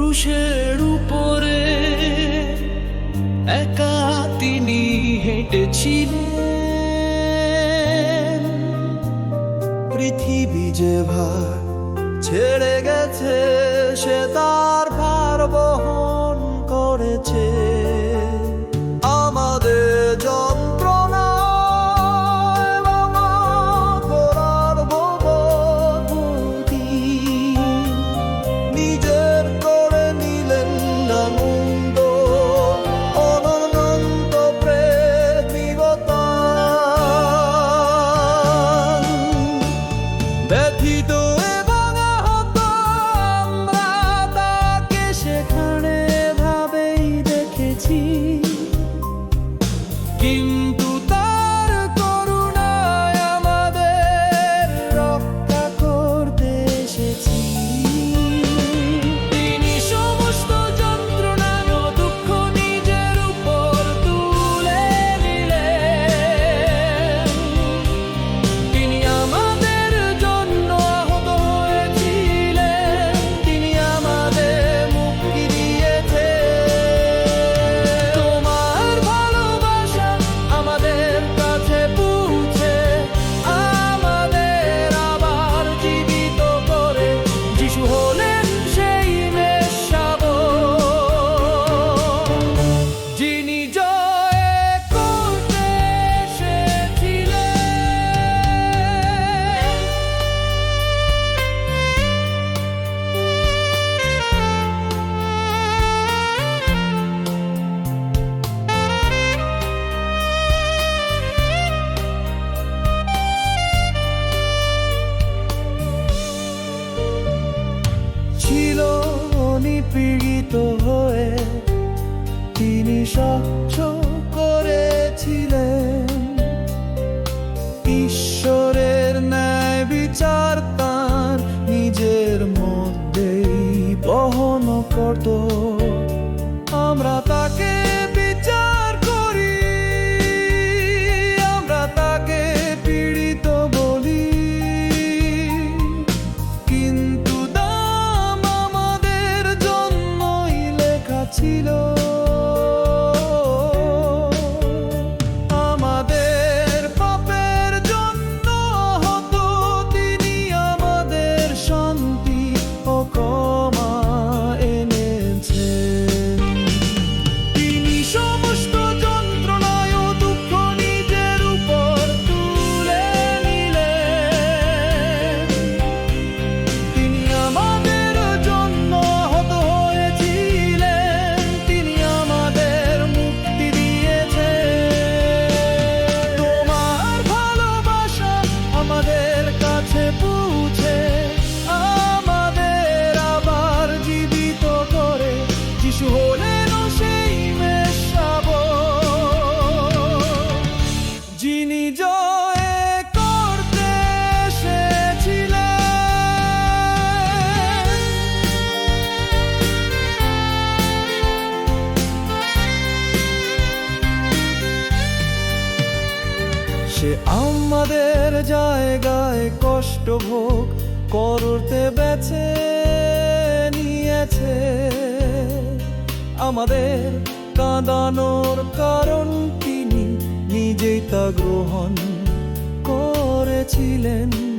ক্রুশের উপরে একা তিনি হেঁটেছিলেন। পৃথিবী যে ভার ছেড়ে গেছে crédito পীড়িত হয়ে তিনি স্বচ্ছ করেছিলেন। সে আমাদের জায়গায় কষ্ট ভোগ করতে বেছে নিয়েছে। আমাদের কাঁদানোর কারণ তিনি নিজেই তা গ্রহণ করেছিলেন।